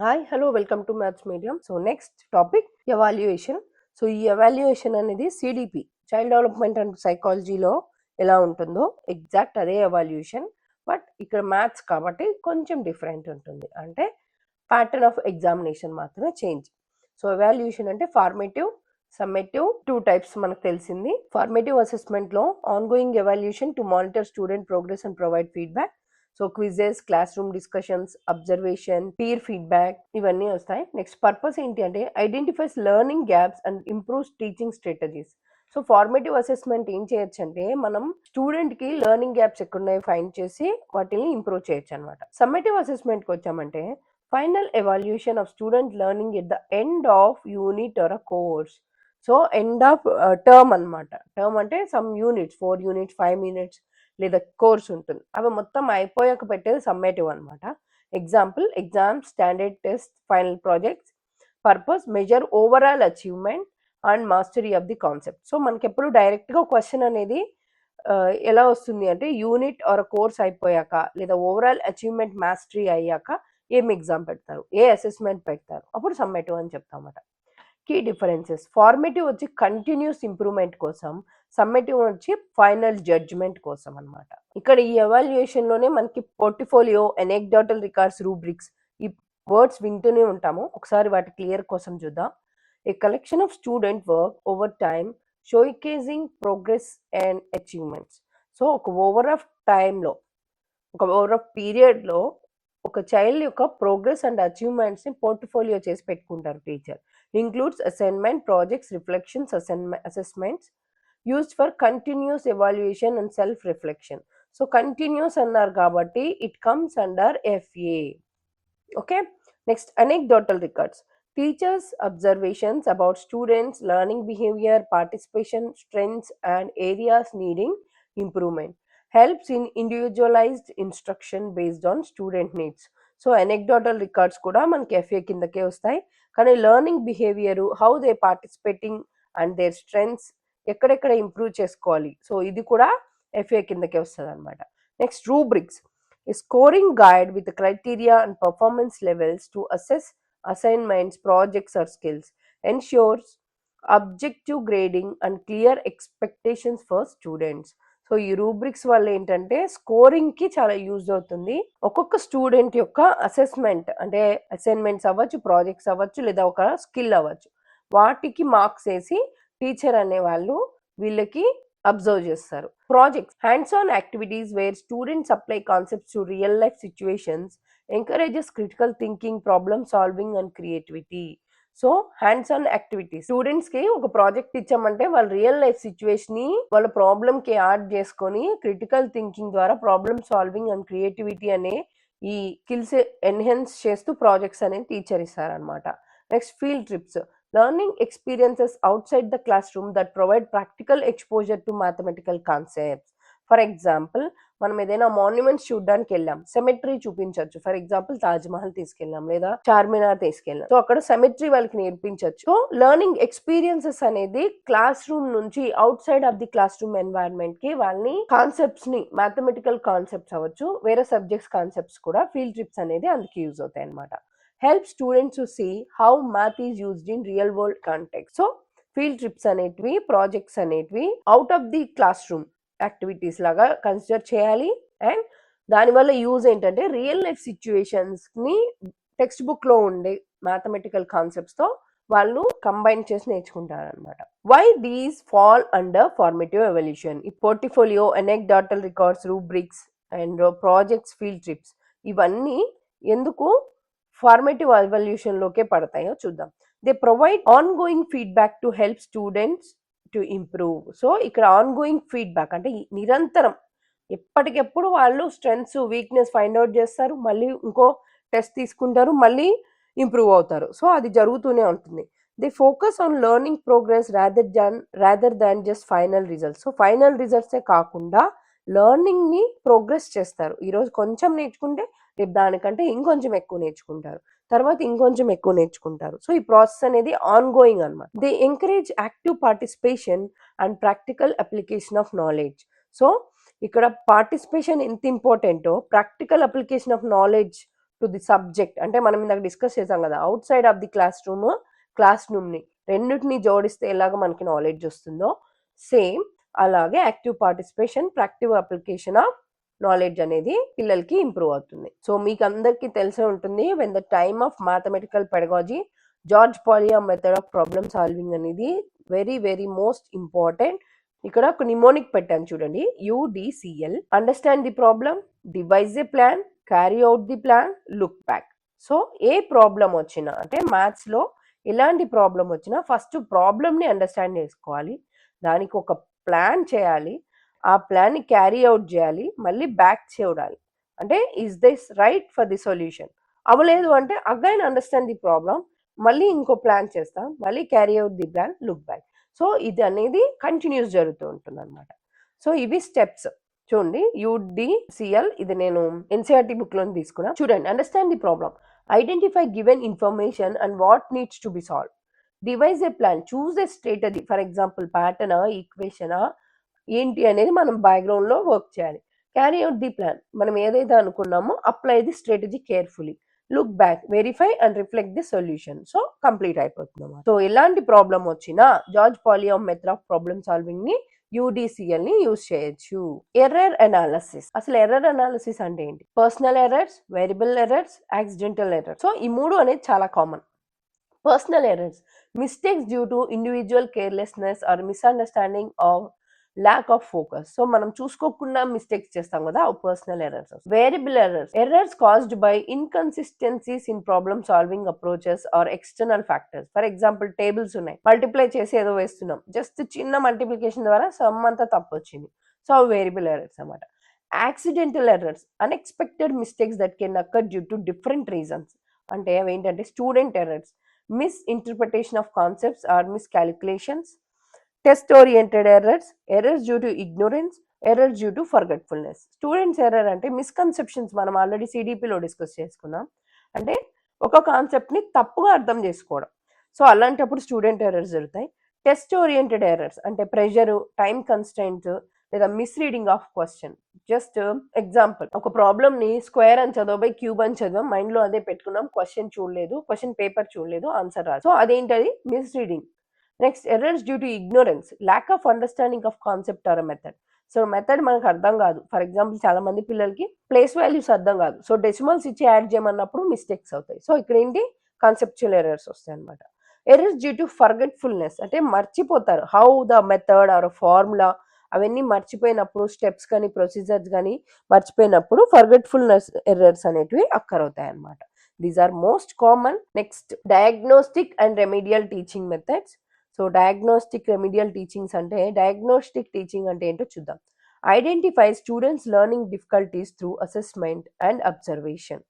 Hi hello welcome to maths medium so next topic evaluation so ఈ evaluation అనేది CDP child development and సైకాలజీలో ఎలా ఉంటుందో exact అదే ఎవాల్యుయేషన్ బట్ ఇక్కడ మ్యాథ్స్ కాబట్టి కొంచెం డిఫరెంట్ ఉంటుంది. అంటే ప్యాటర్న్ ఆఫ్ ఎగ్జామినేషన్ మాత్రమే చేంజ్ సో ఎవాల్యుయేషన్ అంటే ఫార్మేటివ్ సమ్మేటివ్ టూ టైప్స్ మనకు తెలిసింది. Formative అసెస్మెంట్లో ongoing evaluation to monitor student progress and provide feedback so quizzes classroom discussions observation peer feedback ఇవన్నీ వస్తాయి. నెక్స్ట్ పర్పస్ ఏంటి అంటే identifies learning gaps and improves teaching strategies. So formative assessment ఏం చేయొచ్చు అంటే మనం స్టూడెంట్కి లెర్నింగ్ గ్యాప్స్ ఎక్కడున్నాయో ఫైండ్ చేసి వాటిని ఇంప్రూవ్ చేయొచ్చు అనమాట సమ్మేటివ్ అసెస్మెంట్కి వచ్చామంటే final evaluation of student learning at the end of unit or a course. So end of term అన్నమాట. టర్మ్ అంటే some units four units five minutes లేదా కోర్స్ ఉంటుంది. అవి మొత్తం అయిపోయాక పెట్టేది సమ్మేటివ్ అనమాట example exam standard test final projects purpose measure overall achievement and mastery of the concept so మనకి ఎప్పుడు డైరెక్ట్గా క్వశ్చన్ అనేది ఎలా వస్తుంది అంటే యూనిట్ ఆర్ కోర్స్ అయిపోయాక లేదా ఓవరాల్ అచీవ్మెంట్ మాస్టరీ అయ్యాక ఏం ఎగ్జామ్ పెడతారు? ఏ అసెస్మెంట్ పెడతారు? అప్పుడు సమ్మేటివ్ అని చెప్తామట కీ డిఫరెన్సెస్ ఫార్మేటివ్ వచ్చి కంటిన్యూస్ ఇంప్రూవ్మెంట్ కోసం సమ్మేటివ్ వచ్చి ఫైనల్ జడ్జ్మెంట్ కోసం అనమాట ఇక్కడ ఈ ఎవాల్యుయేషన్లోనే మనకి పోర్టిఫోలియో ఎనెక్డాటల్ రికార్డ్స్ రూబ్రిక్స్ ఈ వర్డ్స్ వింటూనే ఉంటాము. ఒకసారి వాటి క్లియర్ కోసం చూద్దాం. A collection of student work over time showcasing progress and achievements so ఒక ఓవర్ ఆఫ్ టైంలో ఒక ఓవర్ ఆఫ్ పీరియడ్లో ఒక చైల్డ్ యొక్క ప్రోగ్రెస్ అండ్ అచీవ్మెంట్స్ని పోర్ట్ఫోలియో చేసి పెట్టుకుంటారు teacher includes assignment projects reflections assessments used for continuous evaluation and self reflection so continuous అన్నారు కాబట్టి it comes under FA okay next anecdotal records teachers observations about students learning behaviour participation strengths and areas needing improvement helps in individualised instruction based on student needs so anecdotal records కూడా మనకి FA కిందకే వస్తాయి కానీ learning behaviour how they participating and their strengths ఎక్కడెక్కడ improve చేసుకోవాలి so ఇది కూడా FA కిందకే వస్తుంది అనమాట next rubrics scoring guide with criteria and performance levels to assess assignments projects or skills ensures objective grading and clear expectations for students so ఈ rubrics వల్ల ఏంటంటే స్కోరింగ్కి చాలా యూజ్ అవుతుంది. ఒక్కొక్క స్టూడెంట్ యొక్క అసెస్మెంట్ అంటే అసైన్మెంట్స్ అవ్వచ్చు ప్రాజెక్ట్స్ అవ్వచ్చు లేదా ఒక స్కిల్ అవ్వచ్చు. వాటికి మార్క్స్ వేసి టీచర్ అనే వాళ్ళు వీళ్ళకి అబ్జర్వ్ చేస్తారు. Projects hands on activities where students apply concepts to real life situations encourages critical thinking problem solving and creativity so hands on activities స్టూడెంట్స్కి ఒక ప్రాజెక్ట్ ఇచ్చామంటే వాళ్ళ రియల్ లైఫ్ సిచ్యువేషన్ని వాళ్ళ ప్రాబ్లమ్కి యాడ్ చేసుకొని క్రిటికల్ థింకింగ్ ద్వారా ప్రాబ్లమ్ సాల్వింగ్ అండ్ క్రియేటివిటీ అనే ఈ స్కిల్స్ ఎన్హెన్స్ చేస్తూ ప్రాజెక్ట్స్ అనేది టీచర్ ఇస్తారనమాట next field trips learning experiences outside the classroom that provide practical exposure to mathematical concepts for example మనం ఏదైనా మాన్యుమెంట్స్ చూడడానికి వెళ్ళాం సెమెట్రీ చూపించవచ్చు ఫర్ ఎగ్జాంపుల్ తాజ్ మహల్ తీసుకెళ్ళాం లేదా చార్మినార్ తీసుకెళ్ళాం. సో అక్కడ సెమెట్రీ వాళ్ళకి నేర్పించవచ్చు సో లెర్నింగ్ ఎక్స్పీరియన్సెస్ అనేది క్లాస్ రూమ్ నుంచి outside of the class room ఎన్వైరన్మెంట్కి వాళ్ళని కాన్సెప్ట్స్ని మ్యాథమెటికల్ కాన్సెప్ట్స్ అవ్వచ్చు వేరే సబ్జెక్ట్స్ కాన్సెప్ట్స్ కూడా ఫీల్డ్ ట్రిప్స్ అనేది అందుకు యూజ్ అవుతాయి అనమాట help students to see how math is used in real world context so field trips అనేటివి ప్రాజెక్ట్స్ అనేటివి out of the classroom. Activities లాగా కన్సిడర్ చేయాలి. అండ్ దానివల్ల యూజ్ ఏంటంటే రియల్ లైఫ్ సిచ్యువేషన్స్ని టెక్స్ట్ బుక్లో ఉండే మ్యాథమెటికల్ కాన్సెప్ట్స్తో వాళ్ళు కంబైన్ చేసి నేర్చుకుంటారు అనమాట why these fall under formative evaluation ఈ portfolio anecdotal records rubrics and projects field trips ఇవన్నీ ఎందుకు ఫార్మేటివ్ ఎవల్యూషన్లోకే పడతాయో చూద్దాం. They provide ongoing feedback to help students to improve so ఇక్కడ ఆన్ గోయింగ్ ఫీడ్బ్యాక్ అంటే ఈ నిరంతరం ఎప్పటికెప్పుడు వాళ్ళు స్ట్రెంగ్స్ వీక్నెస్ ఫైండ్ అవుట్ చేస్తారు మళ్ళీ ఇంకో టెస్ట్ తీసుకుంటారు మళ్ళీ ఇంప్రూవ్ అవుతారు. సో అది జరుగుతూనే ఉంటుంది. The focus on learning progress rather than rather than just final results so final రిజల్ట్సే కాకుండా లెర్నింగ్ని ప్రోగ్రెస్ చేస్తారు. ఈరోజు కొంచెం నేర్చుకుంటే రేపు దానికంటే ఇంకొంచెం ఎక్కువ నేర్చుకుంటారు. తర్వాత ఇంకొంచెం ఎక్కువ నేర్చుకుంటారు. సో ఈ ప్రాసెస్ అనేది ఆన్ గోయింగ్ అనమాట they encourage active participation and practical application of knowledge so ఇక్కడ పార్టిసిపేషన్ ఎంత ఇంపార్టెంటో practical application of knowledge to the subject అంటే మనం ఇందాక డిస్కస్ చేసాం కదా outside of the class room క్లాస్ రూమ్ని రెండింటిని జోడిస్తే ఎలాగ మనకి నాలెడ్జ్ వస్తుందో సేమ్ అలాగే active participation practical application of knowledge అనేది పిల్లలకి ఇంప్రూవ్ అవుతుంది. సో మీకు అందరికీ తెలిసే ఉంటుంది when the time of mathematical pedagogy George Polya method of problem solving అనేది వెరీ వెరీ మోస్ట్ ఇంపార్టెంట్ ఇక్కడ ఒక నిమోనిక్ పెట్టాను చూడండి UDCL understand the problem devise the plan carry out the plan look back so a problem వచ్చినా అంటే మ్యాథ్స్లో ఎలాంటి problem వచ్చినా ఫస్ట్ ప్రాబ్లమ్ని అండర్స్టాండ్ చేసుకోవాలి. దానికి ఒక ప్లాన్ చేయాలి. ఆ ప్లాన్ క్యారీ అవుట్ చేయాలి మళ్ళీ బ్యాక్ చూడాలి అంటే is this right for the solution? అవ్వలేదు అంటే అగైన్ అండర్స్టాండ్ ది ప్రాబ్లం మళ్ళీ ఇంకో ప్లాన్ చేస్తాం మళ్ళీ carry out the plan look back. So ఇది అనేది కంటిన్యూస్ జరుగుతూ ఉంటుంది అనమాట సో ఇవి స్టెప్స్. చూడండి యుడిసిఎల్ ఇది నేను ఎన్సీఆర్టీ బుక్లో తీసుకున్నా. చూడండి understand the problem identify given information and what needs to be solved devise a plan. Choose a strategy. For example ప్యాటర్నా ఈక్వేషనా ఏంటి అనేది మనం బ్యాక్గ్రౌండ్లో వర్క్ చేయాలి. క్యారీ అవుట్ ది ప్లాన్ మనం ఏదైతే అనుకున్నామో apply the strategy carefully look back verify and reflect the solution so complete అయిపోతుంది సో ఎలాంటి ప్రాబ్లం వచ్చినా George Polya method of problem సాల్వింగ్ని యూడిసిఎల్ని యూజ్ చేయొచ్చు. ఎర్రర్ అనాలిసిస్ అసలు ఎర్రర్ అనాలిసిస్ అంటే ఏంటి? Personal errors variable errors accidental errors so ఈ మూడు అనేది చాలా common personal errors mistakes due to individual carelessness or misunderstanding of lack of focus so మనం చూసుకోకుండా మిస్టేక్స్ చేస్తాం కదా personal errors variable errors errors caused by inconsistencies in problem solving approaches or external factors for example tables ఉన్నాయి. Multiply చేసి ఏదో వేస్తున్నాం. Just చిన్న multiplication ద్వారా సమ్ అంతా తప్పు వచ్చింది. సో వేరియబుల్ ఎర్రర్స్ అన్నమాట. Accidental errors unexpected mistakes that can occur due to different reasons అంటే అవి ఏంటంటే student errors misinterpretation of concepts or miscalculations test oriented errors errors due to ignorance errors due to forgetfulness students error అంటే misconceptions మనం already సిడిపిలో discuss చేసుకున్నాం. అంటే ఒక కాన్సెప్ట్ని తప్పుగా అర్థం చేసుకోవడం. సో అలాంటప్పుడు స్టూడెంట్ ఎర్రర్స్ జరుగుతాయి. టెస్ట్ ఓరియంటెడ్ ఎర్రర్స్ అంటే ప్రెషరు టైం కన్స్టెంట్ లేదా misreading of question just example ఒక ప్రాబ్లమ్ని స్క్వేర్ అని చదవబోయి క్యూబ్ అని చదివాం మైండ్లో అదే పెట్టుకున్నాం క్వశ్చన్ చూడలేదు క్వశ్చన్ పేపర్ చూడలేదు ఆన్సర్ రాదు సో అదేంటది? Misreading next errors due to ignorance lack of understanding of concept or method so method మనకు అర్థం కాదు. ఫర్ ఎగ్జాంపుల్ చాలా మంది పిల్లలకి ప్లేస్ వాల్యూస్ అర్థం కాదు. సో డెసిమల్స్ ఇచ్చి యాడ్ చేయమన్నప్పుడు మిస్టేక్స్ అవుతాయి. సో ఇక్కడ ఏంటి? కాన్సెప్చువల్ ఎర్రర్స్ వస్తాయి అనమాట ఎర్రర్స్ డ్యూ టు ఫర్గెట్ఫుల్నెస్ అంటే మర్చిపోతారు. How the method or formula అవన్నీ మర్చిపోయినప్పుడు స్టెప్స్ కానీ ప్రొసీజర్స్ కానీ మర్చిపోయినప్పుడు ఫర్గెట్ఫుల్నెస్ ఎర్రర్స్ అనేటివి అక్కర్ అవుతాయి అనమాట these are most common next diagnostic and remedial teaching methods so diagnostic remedial teachings అంటే డయాగ్నోస్టిక్ టీచింగ్ అంటే ఏంటో చూద్దాం. Identify students learning difficulties through assessment and observation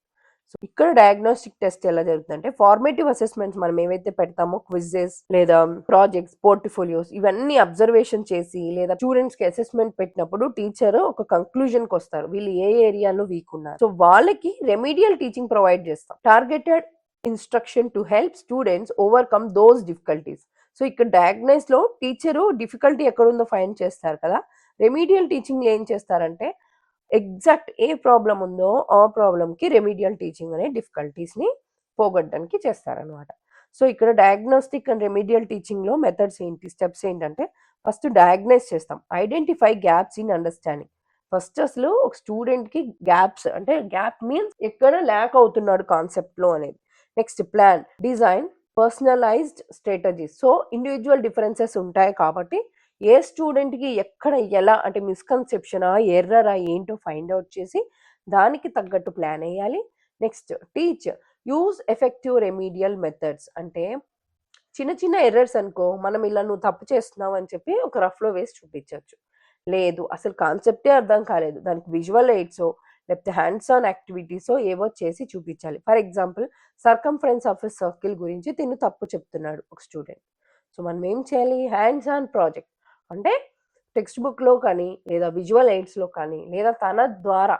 so ఇక్కడ డయాగ్నోస్టిక్ టెస్ట్ ఎలా జరుగుతుందంటే ఫార్మేటివ్ అసెస్మెంట్స్ మనం ఏవైతే పెడతామో క్విజెస్ లేదా ప్రాజెక్ట్స్ పోర్ట్ఫోలియోస్ ఇవన్నీ అబ్జర్వేషన్ చేసి లేదా స్టూడెంట్స్కి అసెస్మెంట్ పెట్టినప్పుడు టీచర్ ఒక కంక్లూజన్కి వస్తారు. వీళ్ళు ఏ ఏరియాలో వీక్ ఉన్నారు. సో వాళ్ళకి రెమిడియల్ టీచింగ్ ప్రొవైడ్ చేస్తాం. Targeted instruction to help students overcome those difficulties so ఇక్కడ డయాగ్నైజ్లో టీచరు డిఫికల్టీ ఎక్కడుందో ఫైండ్ చేస్తారు కదా. రెమీడియల్ టీచింగ్ ఏం చేస్తారంటే ఎగ్జాక్ట్ ఏ ప్రాబ్లం ఉందో ఆ ప్రాబ్లంకి రెమీడియల్ టీచింగ్ అనే డిఫికల్టీస్ని పోగొట్టడానికి చేస్తారనమాట సో ఇక్కడ డయాగ్నోస్టిక్ అండ్ రెమీడియల్ టీచింగ్లో మెథడ్స్ ఏంటి స్టెప్స్ ఏంటంటే ఫస్ట్ డయాగ్నైజ్ చేస్తాం. Identify gaps in understanding first అసలు ఒక స్టూడెంట్కి గ్యాప్స్ అంటే గ్యాప్ మీన్స్ ఎక్కడ ల్యాక్ అవుతున్నాడు కాన్సెప్ట్లో అనేది. Next plan design personalised strategies so individual differences ఉంటాయి కాబట్టి ఏ స్టూడెంట్కి ఎక్కడ ఎలా అంటే మిస్కన్సెప్షనా ఎర్రరా ఏంటో ఫైండ్ అవుట్ చేసి దానికి తగ్గట్టు ప్లాన్ వేయాలి. Next teach use effective remedial methods అంటే చిన్న చిన్న ఎర్రర్స్ అనుకో మనం ఇలా నువ్వు తప్పు చేస్తున్నావు అని చెప్పి ఒక రఫ్లో వేసి చూపించవచ్చు. లేదు అసలు కాన్సెప్టే అర్థం కాలేదు. దానికి విజువల్ ఎయిడ్సో లేకపోతే హ్యాండ్స్ ఆన్ యాక్టివిటీసో ఏవో చేసి చూపించాలి. For example circumference of a circle గురించి తిను తప్పు చెప్తున్నాడు ఒక స్టూడెంట్ సో మనం ఏం చేయాలి? హ్యాండ్స్ ఆన్ ప్రాజెక్ట్ అంటే టెక్స్ట్ బుక్లో కానీ లేదా విజువల్ ఎయిడ్స్లో కానీ లేదా తన ద్వారా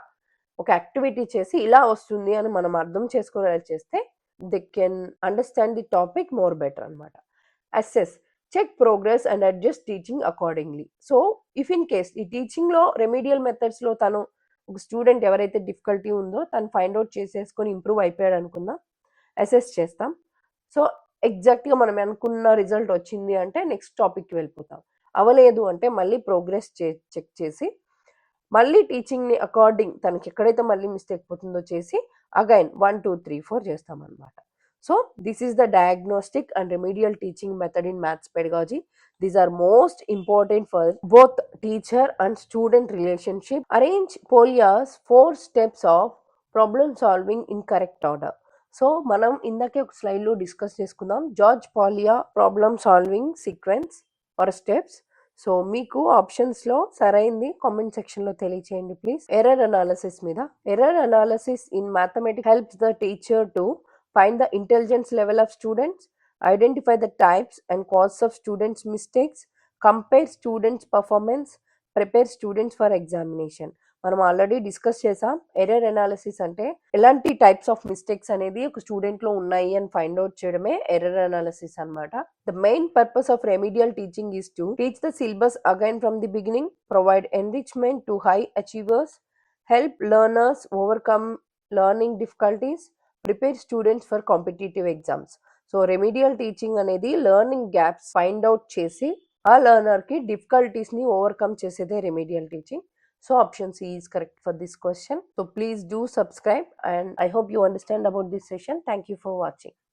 ఒక యాక్టివిటీ చేసి ఇలా వస్తుంది అని మనం అర్థం చేసుకునేలా చేస్తే they can understand the topic more better అనమాట assess check progress and adjust teaching accordingly so if in case ఈ టీచింగ్లో రెమీడియల్ మెథడ్స్లో తను ఒక స్టూడెంట్ ఎవరైతే డిఫికల్టీ ఉందో తను ఫైండ్ అవుట్ చేసేసుకొని ఇంప్రూవ్ అయిపోయాడు అనుకుందాం. అసెస్ చేస్తాం. సో ఎగ్జాక్ట్గా మనం అనుకున్న రిజల్ట్ వచ్చింది అంటే నెక్స్ట్ టాపిక్కి వెళ్ళిపోతాం. అవ్వలేదు అంటే మళ్ళీ ప్రోగ్రెస్ చే చెక్ చేసి మళ్ళీ టీచింగ్ని అకార్డింగ్ తనకి ఎక్కడైతే మళ్ళీ మిస్టేక్ పోతుందో చేసి again one two three four చేస్తాం so this is the diagnostic and remedial teaching method in maths pedagogy these are most important for both teacher and student relationship arrange Polya's four steps of problem solving in correct order so మనం ఇందాకే ఒక స్లైడ్లో discuss చేసుకుందాం. George Polya problem solving sequence are steps so మీకు ఆప్షన్స్లో సరైంది comment సెక్షన్లో తెలియచేయండి ప్లీజ్ ఎర్రర్ అనాలసిస్ మీద. Error analysis in mathematic helps the teacher to find the intelligence level of students, identify the types and causes of students' mistakes, compare students' performance, prepare students for examination. మనం already discuss చేసాం error analysis అంటే ఎలాంటి types of mistakes అనేది ఒక స్టూడెంట్లో ఉన్నాయి అని find out చేయడమే ఎర్రర్ అనాలిసిస్ అన్నమాట the main purpose of remedial teaching is to teach the syllabus again from the beginning provide enrichment to high achievers help learners overcome learning difficulties prepare students for competitive exams so remedial teaching అనేది learning gaps find out చేసి ఆ లెర్నర్కి డిఫికల్టీస్ని overcome చేసేదే remedial teaching so option C is correct for this question so please do subscribe and I hope you understand about this session thank you for watching